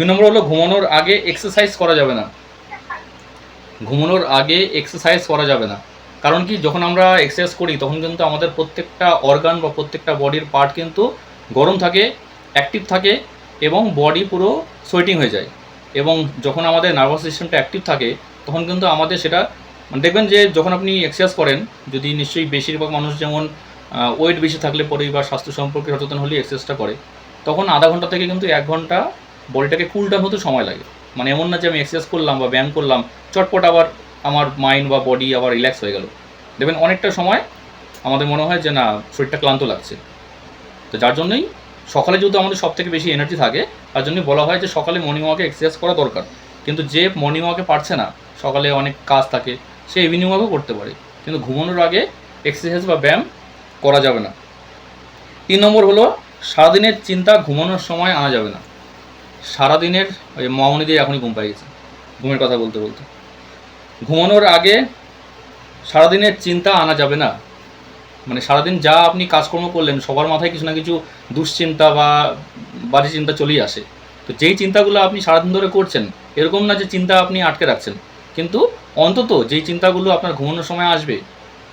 দুই নম্বর হলো ঘুমানোর আগে এক্সারসাইজ করা যাবে না। ঘুমানোর আগে এক্সারসাইজ করা যাবে না। কারণ কি, যখন আমরা এক্সারসাইজ করি, তখন কিন্তু আমাদের প্রত্যেকটা অর্গান বা প্রত্যেকটা বডির পার্ট কিন্তু গরম থাকে অ্যাক্টিভ থাকে এবং বডি পুরো সোয়েটিং হয়ে যায়। এবং যখন আমাদের নার্ভাস সিস্টেমটা অ্যাক্টিভ থাকে, তখন কিন্তু আমাদের সেটা মানে দেখবেন যে যখন আপনি এক্সারসাইজ করেন, যদি নিশ্চয়ই বেশিরভাগ মানুষ যেমন ওয়েট বেশি থাকলে পরেই বা স্বাস্থ্য সম্পর্কে সচেতন হলে এক্সারসাইজটা করে, তখন আধা ঘণ্টা থেকে কিন্তু এক ঘণ্টা বডিটাকে কুল ডাউন হতে সময় লাগে। মানে এমন না যে আমি এক্সারসাইজ করলাম বা ব্যায়াম করলাম, চটপট আবার আমার মাইন্ড বা বডি আবার রিল্যাক্স হয়ে গেল। দেখবেন অনেকটা সময় আমাদের মনে হয় যে না, শরীরটা ক্লান্ত লাগছে। তো যার জন্যই সকালে যেহেতু আমাদের সব থেকে বেশি এনার্জি থাকে, তার জন্যই বলা হয় যে সকালে মর্নিং ওয়াকে এক্সারসাইজ করা দরকার। কিন্তু যে মর্নিং ওয়াকে পারছে না, সকালে অনেক কাজ থাকে, সে ইভিনিং ওয়াকও করতে পারে। কিন্তু ঘুমানোর আগে এক্সারসাইজ বা ব্যায়াম করা যাবে না। তিন নম্বর হলো, সারাদিনের চিন্তা ঘুমানোর সময় আনা যাবে না। সারাদিনের ওই মামনি দিয়ে এখনই ঘুম পাই গেছে ঘুমের কথা বলতে বলতে। ঘুমানোর আগে সারাদিনের চিন্তা আনা যাবে না। মানে সারাদিন যা আপনি কাজকর্ম করলেন, সবার মাথায় কিছু না কিছু দুশ্চিন্তা বা বাজে চিন্তা চলেই আসে। তো যেই চিন্তাগুলো আপনি সারাদিন ধরে করছেন, এরকম না যে চিন্তা আপনি আটকে রাখছেন। কিন্তু অন্তত যেই চিন্তাগুলো আপনার ঘুমানোর সময় আসবে,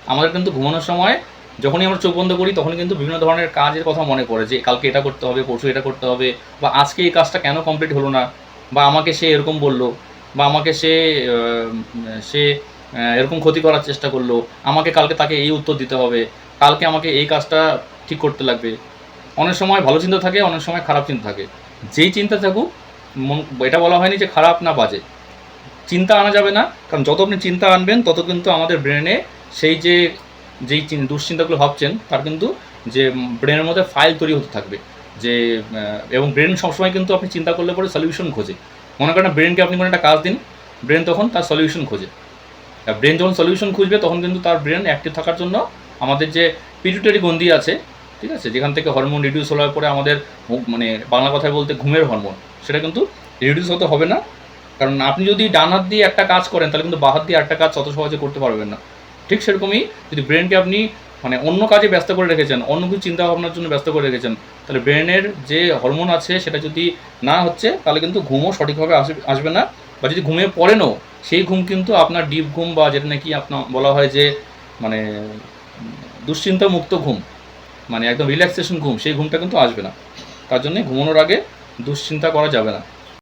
আমাদের কিন্তু ঘুমানোর সময় যখনই আমরা চোখ বন্ধ করি তখন কিন্তু বিভিন্ন ধরনের কাজের কথা মনে পড়ে যে, কালকে এটা করতে হবে, পরশু এটা করতে হবে, বা আজকে এই কাজটা কেন কমপ্লিট হলো না, বা আমাকে সে এরকম বলল, বা আমাকে সে সে এরকম ক্ষতি করার চেষ্টা করল, আমাকে কালকে তাকে এই উত্তর দিতে হবে, কালকে আমাকে এই কাজটা ঠিক করতে লাগবে। অনেক সময় ভালো চিন্তা থাকে, অনেক সময় খারাপ চিন্তা থাকে। যেই চিন্তা থাকুক, মন, এটা বলা হয়নি যে খারাপ না বাজে। চিন্তা আনা যাবে না, কারণ যত আপনি চিন্তা আনবেন, তত কিন্তু আমাদের ব্রেনে সেই যে যেই চিন- দুশ্চিন্তাগুলো ভাবছেন, তার কিন্তু যে ব্রেনের মধ্যে ফাইল তৈরি হতে থাকবে। যে এবং ব্রেন সবসময় কিন্তু আপনি চিন্তা করলে পরে সলিউশন খোঁজে। মনে করেন ব্রেনকে আপনি কোনো একটা কাজ দিন, ব্রেন তখন তার সলিউশন খোঁজে। ব্রেন যখন সলিউশন খুঁজবে, তখন কিন্তু তার ব্রেন অ্যাক্টিভ থাকার জন্য আমাদের যে পিটুটারি গন্ডি আছে, ঠিক আছে, যেখান থেকে হরমোন রিডিউস হওয়ার পরে আমাদের মানে বাংলা কথায় বলতে ঘুমের হরমোন, সেটা কিন্তু রিডিউস হতে হবে না। কারণ আপনি যদি ডান হাত দিয়ে একটা কাজ করেন, তাহলে কিন্তু বাঁ হাত দিয়ে একটা কাজ অত সহজে করতে পারবেন না। ঠিক সেরকমই যদি ব্রেনকে আপনি মানে অন্য কাজে ব্যস্ত করে রেখেছেন, অন্য কিছু চিন্তা ভাবনার জন্য ব্যস্ত করে রেখেছেন, তাহলে ব্রেনের যে হরমোন আছে সেটা যদি না হচ্ছে, তাহলে কিন্তু ঘুমও সঠিকভাবে আসবে না। বা যদি ঘুমিয়ে পড়েনও, সেই ঘুম কিন্তু আপনার ডিপ ঘুম বা যেটা নাকি আপনার বলা হয় যে মানে দুশ্চিন্তা মুক্ত ঘুম মানে একদম রিল্যাক্সেশন ঘুম, সেই ঘুমটা কিন্তু আসবে না। তার জন্যে ঘুমানোর আগে দুশ্চিন্তা করা যাবে না।